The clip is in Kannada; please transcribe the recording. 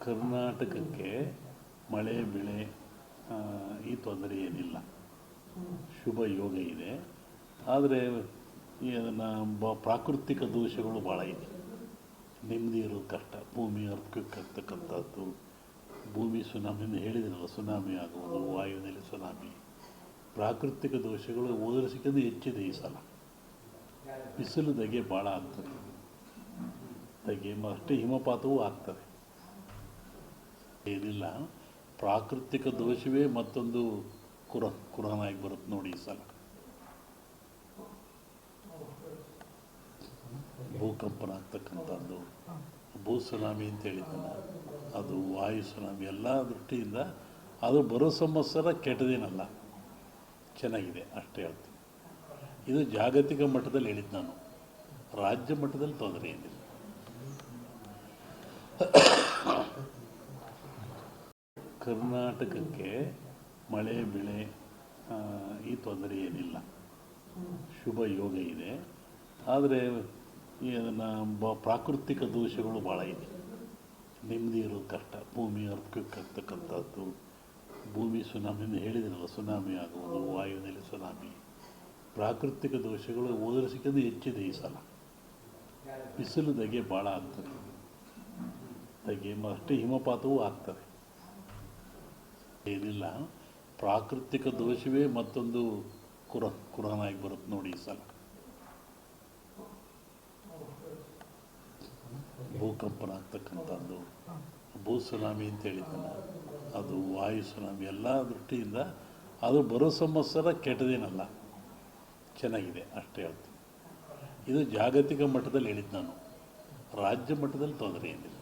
ಕರ್ನಾಟಕಕ್ಕೆ ಮಳೆ, ಬೆಳೆ ಈ ತೊಂದರೆ ಏನಿಲ್ಲ. ಶುಭ ಯೋಗ ಇದೆ. ಆದರೆ ಬ, ಪ್ರಾಕೃತಿಕ ದೋಷಗಳು ಭಾಳ ಇದೆ. ನೆಮ್ಮದಿ ಇರೋದು ಕಷ್ಟ. ಭೂಮಿ ಅರ್ಕಕ್ಕೆ ಆಗ್ತಕ್ಕಂಥದ್ದು. ಭೂಮಿ ಸುನಾಮಿನ ಹೇಳಿದ್ರಲ್ಲ ಸುನಾಮಿ ಆಗುವುದು, ವಾಯುವಿನಲ್ಲಿ ಸುನಾಮಿ. ಪ್ರಾಕೃತಿಕ ದೋಷಗಳು ಓದರಿಸಿಕೊಂಡು ಹೆಚ್ಚಿದೆ ಈ ಸಲ. ಬಿಸಿಲು ದಗೆ ಭಾಳ ಆಗ್ತದೆ. ಧಗೆ ಅಷ್ಟೇ ಹಿಮಪಾತವೂ ಆಗ್ತದೆ. ಏನಿಲ್ಲ. ಪ್ರಾಕೃತಿಕ ದೋಷವೇ ಮತ್ತೊಂದು ಕುರ ಕುರಾನ್ ಆಗಿ ಬರುತ್ತೆ ನೋಡಿ ಈ ಸಲ. ಭೂಕಂಪನ ಆಗ್ತಕ್ಕಂಥದ್ದು ಭೂ ಸುನಾಮಿ ಅಂತ ಹೇಳಿದ್ದಲ್ಲ ಅದು ವಾಯು ಸುನಾಮಿ ಎಲ್ಲ ದೃಷ್ಟಿಯಿಂದ ಅದು ಬರೋ ಸಂವತ್ಸರ ಕೆಟ್ಟದೇನಲ್ಲ. ಚೆನ್ನಾಗಿದೆ, ಅಷ್ಟೇ ಹೇಳ್ತೀನಿ. ಇದು ಜಾಗತಿಕ ಮಟ್ಟದಲ್ಲಿ ಹೇಳಿದ್ದು ನಾನು. ರಾಜ್ಯ ಮಟ್ಟದಲ್ಲಿ ತೊಂದರೆ ಏನಿಲ್ಲ. ಕರ್ನಾಟಕಕ್ಕೆ ಮಳೆ, ಬೆಳೆ ಈ ತೊಂದರೆ ಏನಿಲ್ಲ. ಶುಭ ಯೋಗ ಇದೆ. ಆದರೆ ಈ ಅದನ್ನು ಬ, ಪ್ರಾಕೃತಿಕ ದೋಷಗಳು ಭಾಳ ಇದೆ. ನೆಮ್ಮದಿ ಇರೋದು ಕಷ್ಟ. ಭೂಮಿ ಅರ್ಥಕ್ಕೆ ಆಗ್ತಕ್ಕಂಥದ್ದು. ಭೂಮಿ ಸುನಾಮಿನ ಹೇಳಿದ್ರಲ್ಲ, ಸುನಾಮಿ ಆಗುವುದು, ವಾಯುವಿನಲ್ಲಿ ಸುನಾಮಿ. ಪ್ರಾಕೃತಿಕ ದೋಷಗಳು ಓದರಿಸಿಕೊಂಡು ಹೆಚ್ಚಿದೆ ಈ ಸಲ. ಬಿಸಿಲು ಧಗೆ ಭಾಳ ಆಗ್ತದೆ. ಧಗೆ ಅಷ್ಟೇ ಹಿಮಪಾತವೂ ಆಗ್ತದೆ. ಏನಿಲ್ಲ. ಪ್ರಾಕೃತಿಕ ದೋಷವೇ ಮತ್ತೊಂದು ಕುರ ಕುರಾನ್ ಆಗಿ ಬರುತ್ತೆ ನೋಡಿ ಈ ಸಲ. ಭೂಕಂಪನ ಆಗ್ತಕ್ಕಂಥದ್ದು ಭೂ ಸುನಾಮಿ ಅಂತ ಹೇಳಿದ್ದಲ್ಲ, ಅದು ವಾಯು ಸುನಾಮಿ ಎಲ್ಲ ದೃಷ್ಟಿಯಿಂದ ಅದು ಬರೋ ಸಂವತ್ಸರ ಕೆಟ್ಟದೇನಲ್ಲ. ಚೆನ್ನಾಗಿದೆ, ಅಷ್ಟೇ ಹೇಳ್ತೀನಿ. ಇದು ಜಾಗತಿಕ ಮಟ್ಟದಲ್ಲಿ ಹೇಳಿದ್ದು ನಾನು. ರಾಜ್ಯ ಮಟ್ಟದಲ್ಲಿ ತೊಂದರೆ ಏನಿಲ್ಲ.